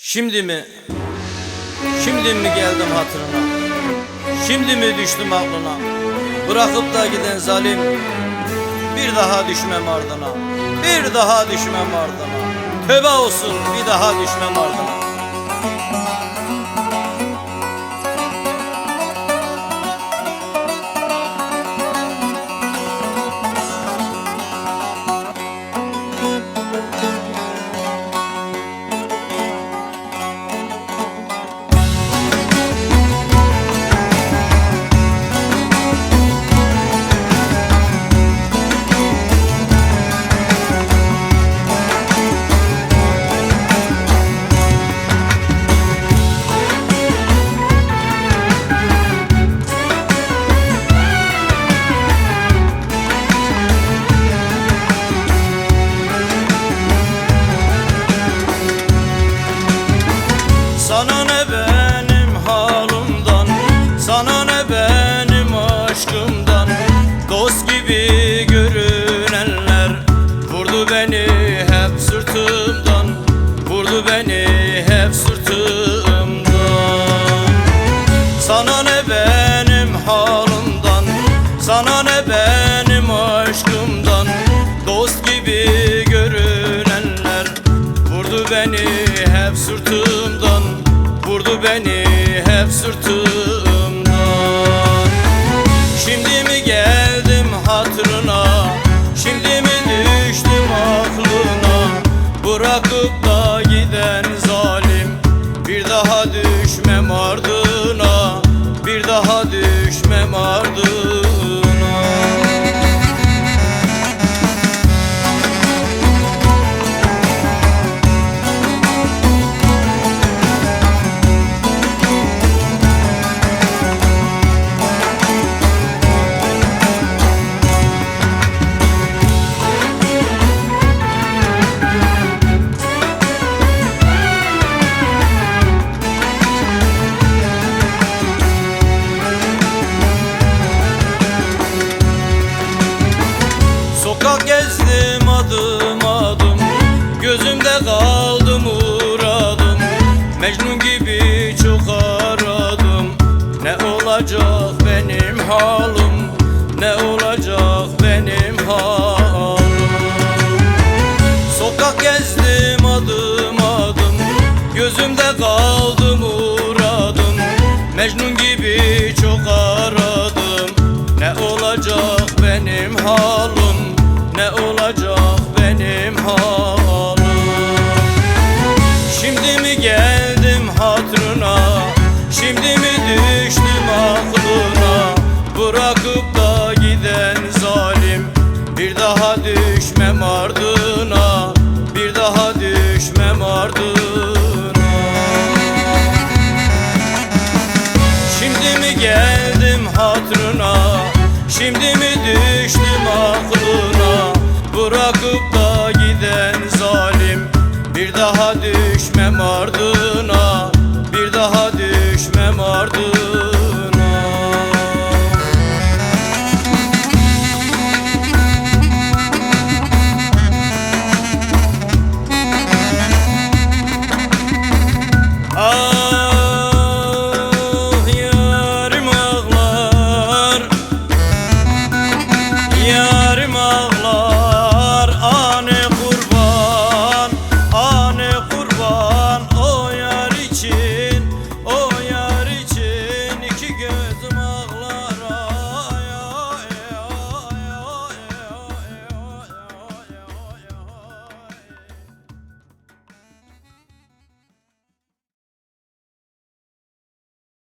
Şimdi mi? Şimdi mi geldim hatırına? Şimdi mi düştüm aklına? Bırakıp da giden zalim bir daha düşmem ardına. Bir daha düşmem ardına. Tövbe olsun bir daha düşmem ardına. Sana ne benim aşkımdan? Dost gibi görünenler Vurdu beni hep sırtımdan. Vurdu beni hep sırtımdan. Şimdi mi geldim hatırına? Şimdi mi düştüm aklına? Bırakıp da giden zalim Bir daha düşmem ardına Gezdim adım adım Gözümde kaldı muradım. Mecnun gibi çok aradım Ne olacak Bırakıp da giden zalim. Bir daha düşmem ardına Bir daha düşmem ardına. Şimdi mi geldim hatırına? Şimdi mi düştüm aklına? Bırakıp da giden zalim. Bir daha düşmem ardına Bir daha düşmem ardına